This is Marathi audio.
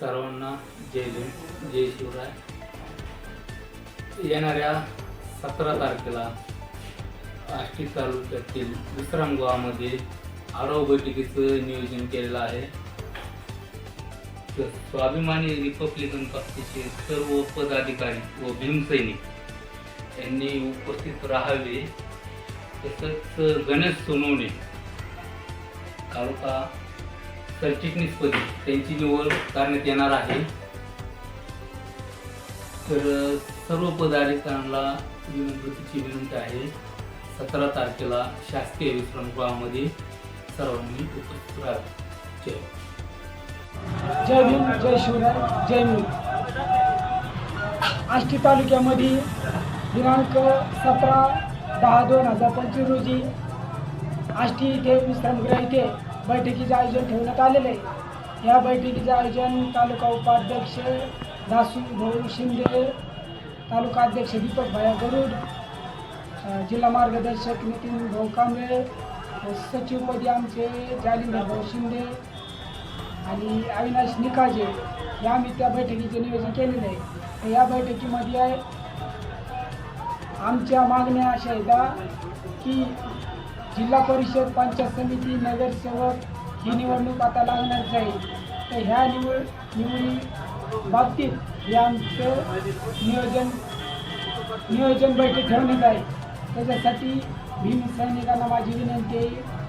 सर्वांना जय भीम जय शिवराय. येणाऱ्या सतरा तारखेला आष्टी तालुक्यातील विश्रामगृहामध्ये आढावा बैठकीचं नियोजन केलेलं आहे. स्वाभिमानी रिपब्लिकन पक्षाचे सर्व पदाधिकारी व भीमसैनिक यांनी उपस्थित राहावे. तसंच गणेश सोनवणे तालुका सरचिटणीसपदी त्यांची निवड करण्यात येणार आहे. तर सर्व पदाधिकाऱ्यांना विनंतीची विनंती आहे. सतरा तारखेला शासकीय विश्रामगृहामध्ये सर्वांनी उपस्थित राहावे. जय जय भीम जय शिवराय जय भीम आष्टी तालुक्यामध्ये दिनांक सतरा दहा दोन हजार पंचवीस रोजी आष्टी इथे विश्रामगृह इथे बैठकीचं आयोजन ठेवण्यात आलेलं आहे. या बैठकीचं आयोजन तालुका उपाध्यक्ष दासू भाऊ शिंदे तालुका अध्यक्ष दीपक भाया गरुड जिल्हा मार्गदर्शक नितीन भाऊ कांबळे सचिवपदी आमचे जालिंदर भाऊ शिंदे आणि अविनाश निकाजे या आम्ही त्या बैठकीचे नियोजन केलेलं आहे. तर या बैठकीमध्ये आमच्या मागण्या अशा आहेत की जिल्हा परिषद पंचायत समिती नगरसेवक ही निवडणूक आता लागणार जाईल तर ह्या निवड निवडी बाबतीत हे आमचं नियोजन नियोजन बैठक ठेवण्यात आहे. त्याच्यासाठी भीम सैनिकांना माझी विनंती आहे.